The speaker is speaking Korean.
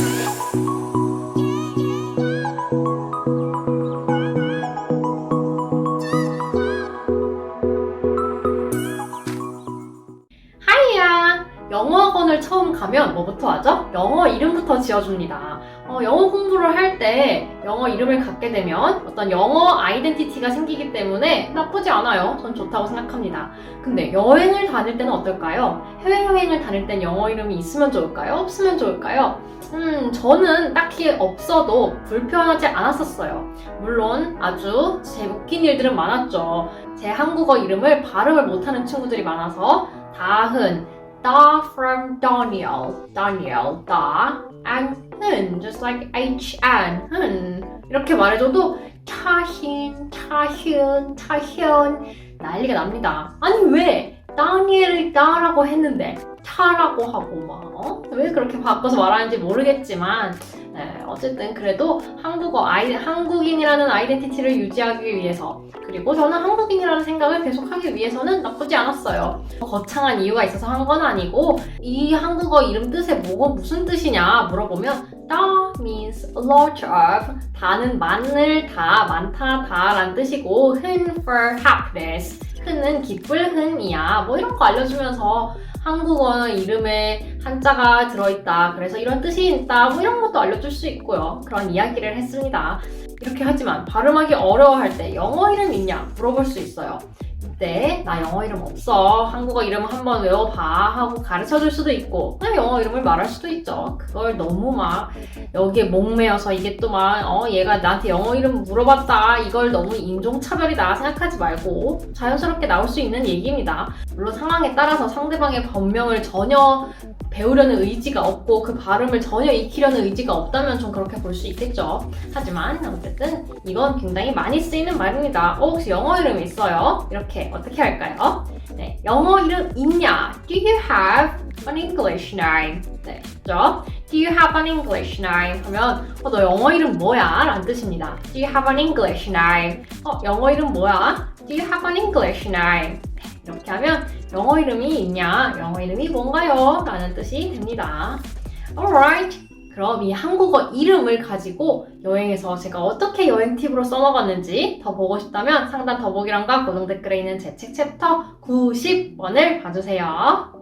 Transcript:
하 학원을 처음 가면 뭐부터 하죠? 영어 이름부터 지어줍니다. 어, 영어 공부를 할 때 영어 이름을 갖게 되면 어떤 영어 아이덴티티가 생기기 때문에 나쁘지 않아요. 전 좋다고 생각합니다. 근데 여행을 다닐 때는 어떨까요? 해외여행을 다닐 땐 영어 이름이 있으면 좋을까요? 없으면 좋을까요? 음, 저는 딱히 없어도 불편하지 않았었어요. 물론 아주 제 웃긴 일들은 많았죠. 제 한국어 이름을 발음을 못하는 친구들이 많아서 다흔, da from Daniel, Daniel, da, and 흔, just like H-N, 흔. 이렇게 말해줘도 차힌, 차힌, 차힌 난리가 납니다. 아니 왜 다니엘을 다라고 했는데 차라고 하고 막 어? 왜 그렇게 바꿔서 말하는지 모르겠지만 네, 어쨌든 그래도 한국어 아이 한국인이라는 아이덴티티를 유지하기 위해서 그리고 저는 한국인이라는 생각을 계속하기 위해서는 나쁘지 않았어요. 거창한 이유가 있어서 한 건 아니고 이 한국어 이름 뜻에 뭐가 무슨 뜻이냐 물어보면 da means a lot of 다는 많을 다 많다 다라는 뜻이고 흔 for happiness 흔은 기쁠 흔이야. 뭐 이런 거 알려주면서 한국어 이름에 한자가 들어있다. 그래서 이런 뜻이 있다. 뭐 이런 것도 알려줄 수 있고요. 그런 이야기를 했습니다. 이렇게 하지만 발음하기 어려워할 때 영어 이름 있냐 물어볼 수 있어요 이때 나 영어 이름 없어 한국어 이름 한번 외워봐 하고 가르쳐 줄 수도 있고 그냥 영어 이름을 말할 수도 있죠 그걸 너무 막 여기에 목매여서 이게 또 막 어 얘가 나한테 영어 이름 물어봤다 이걸 너무 인종차별이다 생각하지 말고 자연스럽게 나올 수 있는 얘기입니다 물론 상황에 따라서 상대방의 변명을 전혀 배우려는 의지가 없고 그 발음을 전혀 익히려는 의지가 없다면 좀 그렇게 볼 수 있겠죠. 하지만 어쨌든 이건 굉장히 많이 쓰이는 말입니다. 어, 혹시 영어 이름 있어요? 이렇게 어떻게 할까요? 네, 영어 이름 있냐? Do you have an English name? 네, 그죠? Do you have an English name? 하면 어, 너 영어 이름 뭐야? 라는 뜻입니다. Do you have an English name? 어, 영어 이름 뭐야? Do you have an English name? 네, 이렇게 하면 영어 이름이 있냐? 영어 이름이 뭔가요? 라는 뜻이 됩니다. Alright. 그럼 이 한국어 이름을 가지고 여행에서 제가 어떻게 여행 팁으로 써먹었는지 더 보고 싶다면 상단 더보기란과 고정 댓글에 있는 제 책 챕터 90번을 봐주세요.